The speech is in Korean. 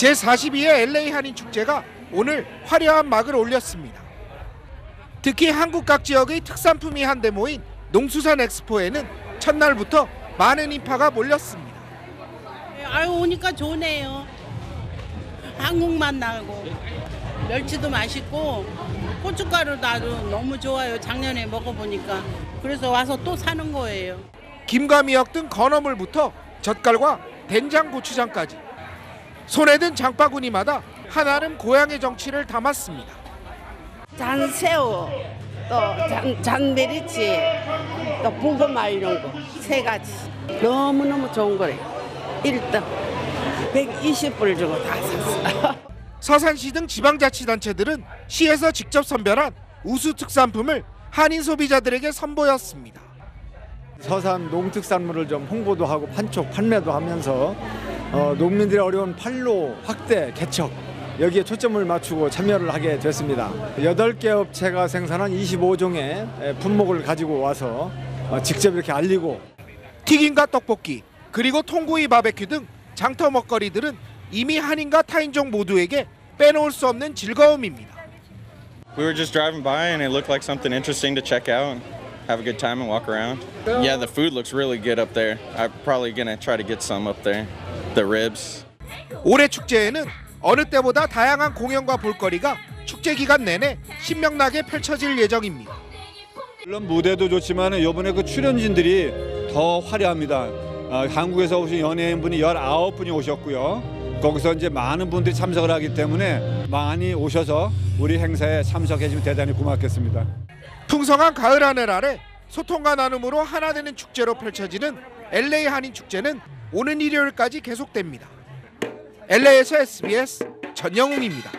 제42회 LA 한인 축제가 오늘 화려한 막을 올렸습니다. 특히 한국 각 지역의 특산품이 한데 모인 농수산 엑스포에는 첫날부터 많은 인파가 몰렸습니다. 아유 오니까 좋네요. 한국 맛 나고 멸치도 맛있고 고춧가루도 아주 너무 좋아요. 작년에 먹어보니까 그래서 와서 또 사는 거예요. 김과 미역 등 건어물부터 젓갈과 된장 고추장까지 손에 든 장바구니마다 한아름 고향의 정치를 담았습니다. 잔새우, 또 잔, 잔메리치, 또 고구마 이런 거 세 가지 너무너무 좋은 거래요. 1등 120불 주고 다 샀어. 서산시 등 지방자치단체들은 시에서 직접 선별한 우수 특산품을 한인 소비자들에게 선보였습니다. 서산 농특산물을 좀 홍보도 하고 판촉 판매도 하면서 어, 농민들의 어려운 판로 확대 개척 여기에 초점을 맞추고 참여를 하게 됐습니다. 여덟 개 업체가 생산한 25종의 품목을 가지고 와서 어, 직접 이렇게 알리고 튀김과 떡볶이 그리고 통구이 바베큐 등 장터 먹거리들은 이미 한인과 타인종 모두에게 빼놓을 수 없는 즐거움입니다. We were just driving by and it looked like something interesting to check out. Have a good time and walk around. Yeah, the food looks really good up there. I'm probably gonna try to get some up there. The ribs. 올해 축제에는 어느 때보다 다양한 공연과 볼거리가 축제 기간 내내 신명나게 펼쳐질 예정입니다. 물론 무대도 좋지만 이번에 그 출연진들이 더 화려합니다. 아, 한국에서 오신 연예인분이 19분이 오셨고요. 거기서 이제 많은 분들이 참석을 하기 때문에 많이 오셔서 우리 행사에 참석해 주시면 대단히 고맙겠습니다. 풍성한 가을 하늘 아래 소통과 나눔으로 하나 되는 축제로 펼쳐지는 LA 한인 축제는 오는 일요일까지 계속됩니다. LA에서 SBS 전영웅입니다.